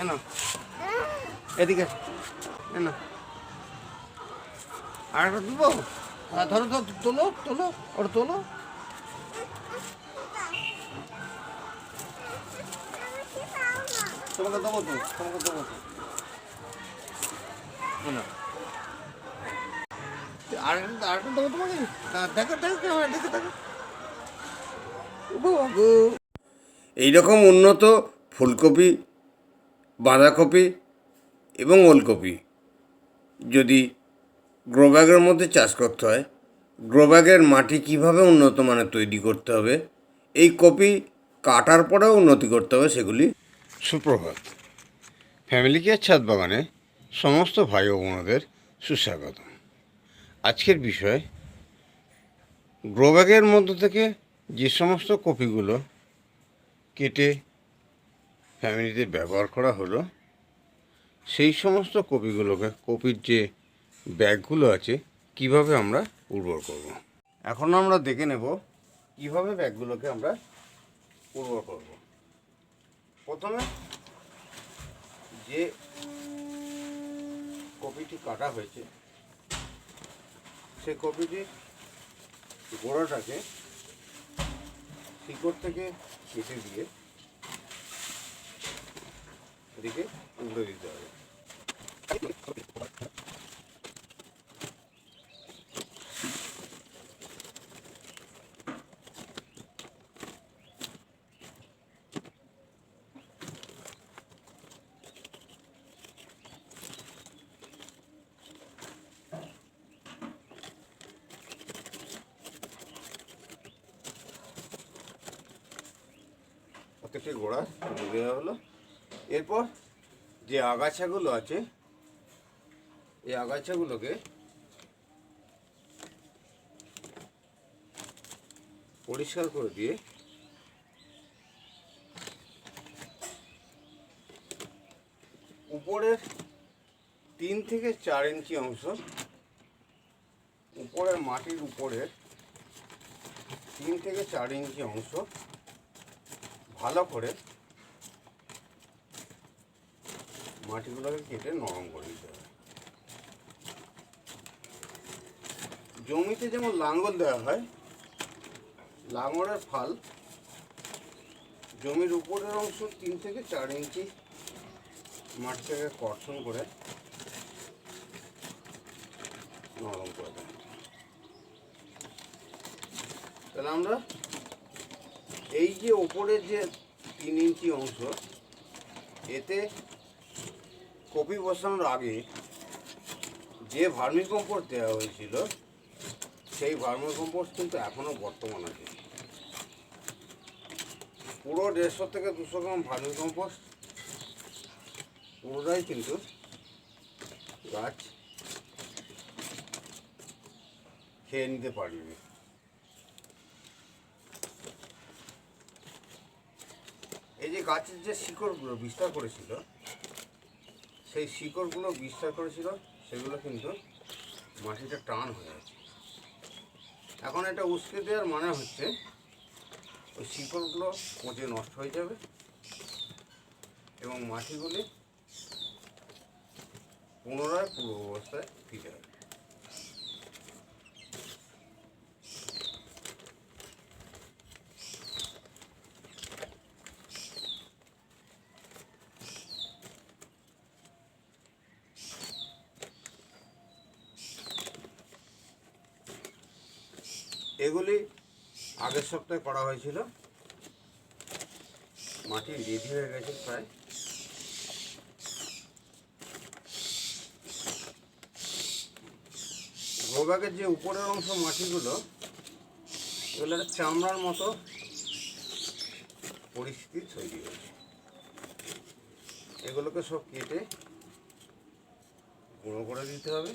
এনো। এদিকে এনো। আর একটা দেবো ধরো তো তোলো তোলো ওটা তোলো। তোমাকে দেবো তো তোমাকে দেবো তো। আর দেবো তোমাকে? দেখো দেখো ক্যামেরা দেখো দেখো। বাবু এইরকম উন্নত ফুলকপি বাঁধাকপি এবং ওলকপি। যদি গ্রো ব্যাগের মধ্যে চাষ করতে হয় গ্রো ব্যাগের মাটি কীভাবে উন্নত মানের তৈরি করতে হবে, এই কপি কাটার পরেও উন্নতি করতে হবে সেগুলি সুপ্রভাত। ফ্যামিলি কেয়ার ছাদ বাগানে সমস্ত ভাই ও বোনদের সুস্বাগত আজকের বিষয় গ্রো ব্যাগের মধ্য থেকে যে সমস্ত কপিগুলো কেটে ফ্যামিলিতে ব্যবহার করা হলো, সেই সমস্ত কপিগুলোকে, কপির যে ব্যাগগুলো আছে, কীভাবে আমরা উর্বর করব। এখন আমরা দেখে নেব কীভাবে ব্যাগগুলোকে আমরা উর্বর করব। প্রথমে যে কপিটি কাটা হয়েছে, সেই কপিটির গোড়াটাকে শিকড় থেকে কেটে দিয়ে এদিকে উল্টে দিতে হবে। প্রত্যেকটি গোড়া দেওয়া হলো। এরপর যে আগাছাগুলো আছে, এই আগাছাগুলোকে পরিষ্কার করে দিয়ে উপরের তিন থেকে চার ইঞ্চি অংশ, উপরের মাটির উপরের তিন থেকে চার ইঞ্চি অংশ ভালো করে মাটিগুলোকে কেটে নরম করে দিতে হবে। জমিতে যেমন লাঙ্গল দেওয়া হয় লাঙলের ফাল জমির উপরের অংশ তিন থেকে চার ইঞ্চি মাটিটাকে কর্ষণ করে নরম করে দেয় তাহলে আমরা এই যে ওপরের যে তিন ইঞ্চি অংশ, এতে কপি বসানোর আগে যে ভার্মি কম্পোস্ট দেওয়া হয়েছিল, সেই ভার্মি কম্পোস্ট কিন্তু এখনও বর্তমান আছে। পুরো দেড়শো থেকে দুশো গ্রাম ভার্মি কম্পোস্ট পুরোটাই কিন্তু গাছ খেয়ে নিতে পারবে এই যে গাছের যে শিকড়গুলো, বিস্তার করেছিল সেই শিকড়গুলো বিশ্বাস করেছিল, সেগুলো কিন্তু মাটিটা টান হয়ে আছে এখন এটা উস্কে দেওয়ার মানে হচ্ছে, ওই শিকড়গুলো পচে নষ্ট হয়ে যাবে এবং মাটিগুলি পুনরায় পূর্ব অবস্থায় ফিরে যাবে এগুলি আগের সপ্তাহে করা হয়েছিল। মাটি রেডি হয়ে গেছে প্রায়। গোবাগের যে উপরের অংশ মাটিগুলো এগুলো একটা চামড়ার মতো পরিস্থিতি তৈরি হয়েছে। এগুলোকে সব কেটে গুঁড়ো করে দিতে হবে।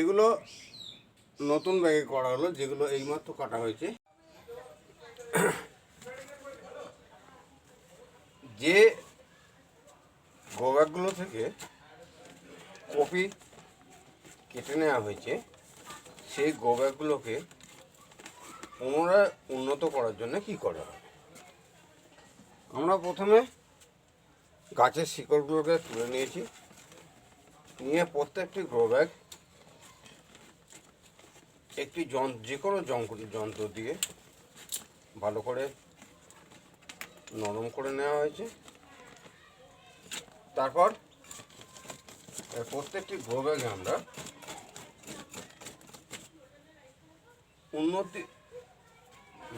এগুলো নতুন ব্যাগে করা হলো, যেগুলো এইমাত্র কাটা হয়েছে। যে গো ব্যাগগুলো থেকে কপি কেটে নেওয়া হয়েছে, সেই গো ব্যাগগুলোকে পুনরায় উন্নত করার জন্য কি করা হবে? আমরা প্রথমে গাছের শিকড়গুলোকে তুলে নিয়েছি। নিয়ে প্রত্যেকটি গ্রো ব্যাগ একটি যন্ত্র যে কোনো যন্ত্র দিয়ে ভালো করে নরম করে নেওয়া হয়েছে। তারপর প্রত্যেকটি গ্রো আমরা উন্নতি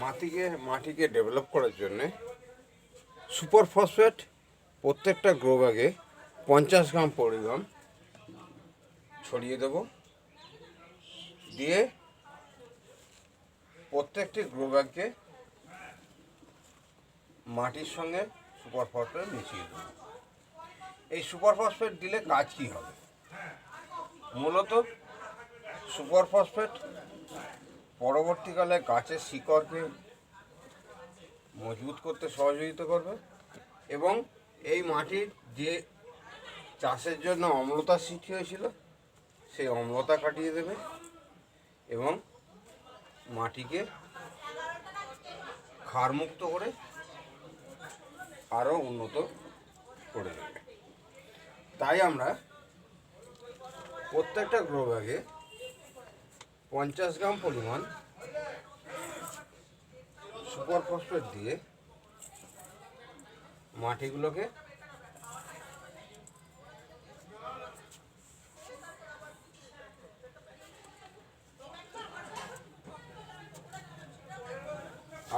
মাটিকে মাটিকে ডেভেলপ করার জন্যে সুপার ফসফেট প্রত্যেকটা গ্রো ব্যাগে পঞ্চাশ গ্রাম পরিমাণ ছড়িয়ে দেব। দিয়ে প্রত্যেকটি গ্রো ব্যাগকে মাটির সঙ্গে সুপার ফসফেট মিশিয়ে দেব। এই সুপার ফসফেট দিলে কাজ কী হবে? মূলত সুপার ফসফেট পরবর্তীকালে গাছের শিকড়কে মজবুত করতে সহযোগিতা করবে এবং এই মাটির যে চাষের জন্য অম্লতা সৃষ্টি হয়েছিল, সেই অম্লতা কাটিয়ে দেবে এবং মাটিকে ক্ষারমুক্ত করে আরও উন্নত করে দেবে। তাই আমরা প্রত্যেকটা গ্রো ব্যাগে পঞ্চাশ গ্রাম পরিমাণ সুপার ফসফেট দিয়ে মাটিগুলোকে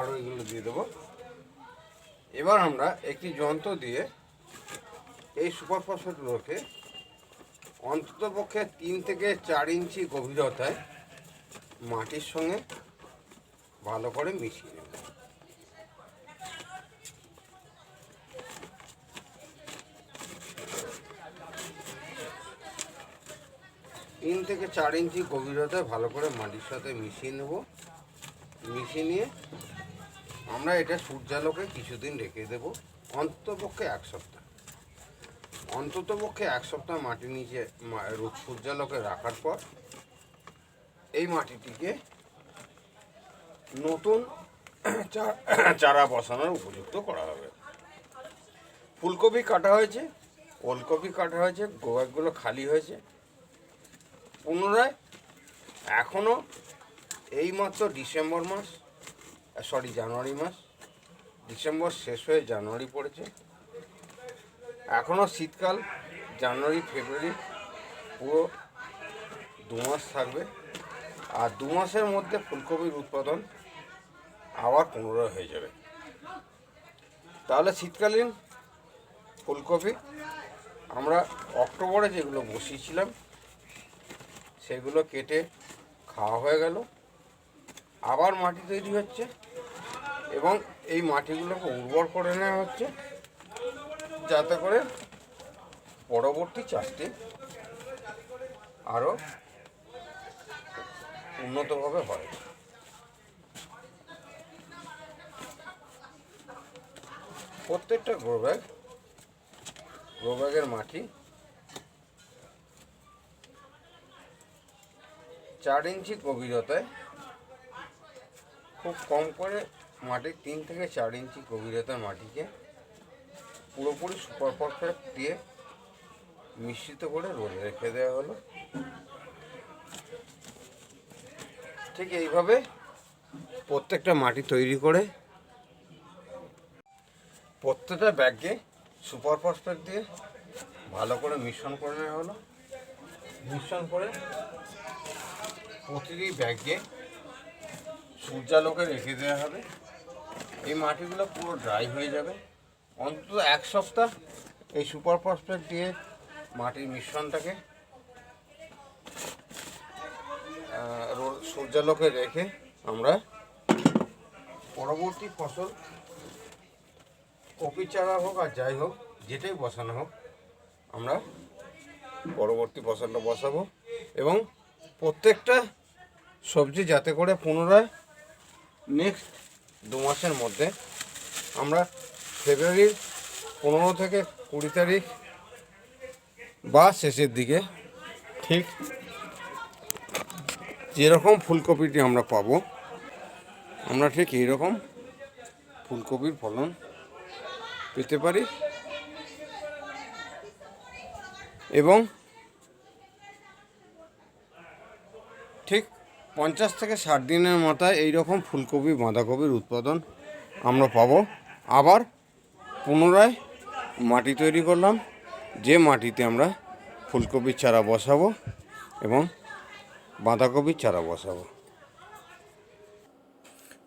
আরও এগুলো দিয়ে দেবো। এবার আমরা একটি যন্ত্র দিয়ে এই সুপার ফসফেটগুলোকে অন্ততপক্ষে তিন থেকে চার ইঞ্চি গভীরতায় মাটির সঙ্গে ভালো করে মিশিয়ে নেব। তিন থেকে চার ইঞ্চি গভীরতায় ভালো করে মাটির সাথে মিশিয়ে নেব। মিশিয়ে নিয়ে আমরা এটা সূর্যালোকে কিছুদিন রেখে দেব, অন্ততপক্ষে এক সপ্তাহ। অন্ততপক্ষে এক সপ্তাহ মাটির নিচে সূর্যালোকে রাখার পর এই মাটিটিকে নতুন চারা বসানোর উপযুক্ত করা হবে। ফুলকপি কাটা হয়েছে, ওলকপি কাটা হয়েছে গোয়াগুলো খালি হয়েছে। পুনরায় এখনও এইমাত্র ডিসেম্বর মাস সরি জানুয়ারি মাস। ডিসেম্বর শেষ হয়ে জানুয়ারি পড়েছে। এখনও শীতকাল, জানুয়ারি, ফেব্রুয়ারি, পুরো দু মাস থাকবে। আর দু মাসের মধ্যে ফুলকপির উৎপাদন আবার পুনরায় হয়ে যাবে। তাহলে শীতকালীন ফুলকপি আমরা অক্টোবরে যেগুলো বসিয়েছিলাম, সেগুলো কেটে খাওয়া হয়ে গেল। আবার মাটি তৈরি হচ্ছে এবং এই মাটিগুলোকে উর্বর করে নেওয়া হচ্ছে যাতে করে পরবর্তী চাষটি আরও উন্নতভাবে হয়। প্রত্যেকটা গ্রো ব্যাগ গ্রো ব্যাগের মাটি চার ইঞ্চি গভীরতায় খুব কম করে মাটির তিন থেকে চার ইঞ্চি গভীরতার মাটিকে পুরোপুরি সুপার ফসফেট দিয়ে মিশ্রিত করে রোদে রেখে দেওয়া হলো। ঠিক এইভাবে প্রত্যেকটা মাটি তৈরি করে প্রত্যেকটা ব্যাগকে সুপার ফসফেট দিয়ে ভালো করে মিশ্রণ করে নেওয়া হলো। মিশ্রণ করে প্রতিটি ব্যাগকে সূর্যালোকে রেখে দেওয়া হবে। এই মাটিগুলো পুরো ড্রাই হয়ে যাবে। অন্তত এক সপ্তাহ এই সুপার ফসফেট দিয়ে মাটির মিশ্রণটাকে সূর্যালোকে রেখে আমরা পরবর্তী ফসল, কপি চারা হোক আর যাই হোক, যেটাই বসানো হোক, আমরা পরবর্তী ফসলটা বসাবো। এবং প্রত্যেকটা সবজি যাতে করে পুনরায় নেক্সট দু মাসের মধ্যে আমরা ফেব্রুয়ারির পনেরো থেকে কুড়ি তারিখ বা শেষের দিকে ঠিক যেরকম ফুলকপিটি আমরা পাবো, আমরা ঠিক এইরকম ফুলকপির ফলন পেতে পারি। এবং ঠিক পঞ্চাশ থেকে ষাট দিনের মাথায় এই রকম ফুলকপি, বাঁধাকপির উৎপাদন আমরা পাবো। আবার পুনরায় মাটি তৈরি করলাম, যে মাটিতে আমরা ফুলকপির চারা বসাবো এবং বাঁধাকপির চারা বসাবো।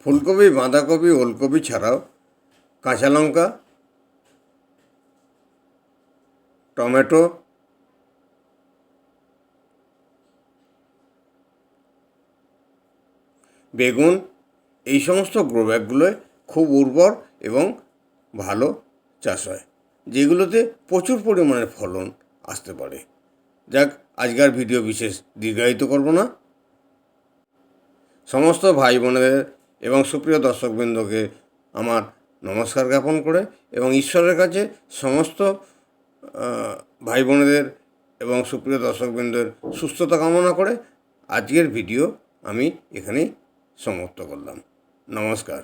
ফুলকপি, বাঁধাকপি, ওলকপি ছাড়াও কাঁচা লঙ্কা, টমেটো বেগুন, এই সমস্ত গ্রো ব্যাগগুলোয় খুব উর্বর এবং ভালো চাষ হয়, যেগুলোতে প্রচুর পরিমাণে ফলন আসতে পারে। যাক, আজকের ভিডিও বিশেষ দীর্ঘায়িত করব না। সমস্ত ভাই বোনেদের এবং সুপ্রিয় দর্শকবৃন্দকে আমার নমস্কার জ্ঞাপন করে এবং ঈশ্বরের কাছে সমস্ত ভাই বোনেদের এবং সুপ্রিয় দর্শকবৃন্দের সুস্থতা কামনা করে আজকের ভিডিও আমি এখানেই সমাপ্ত করলাম। নমস্কার।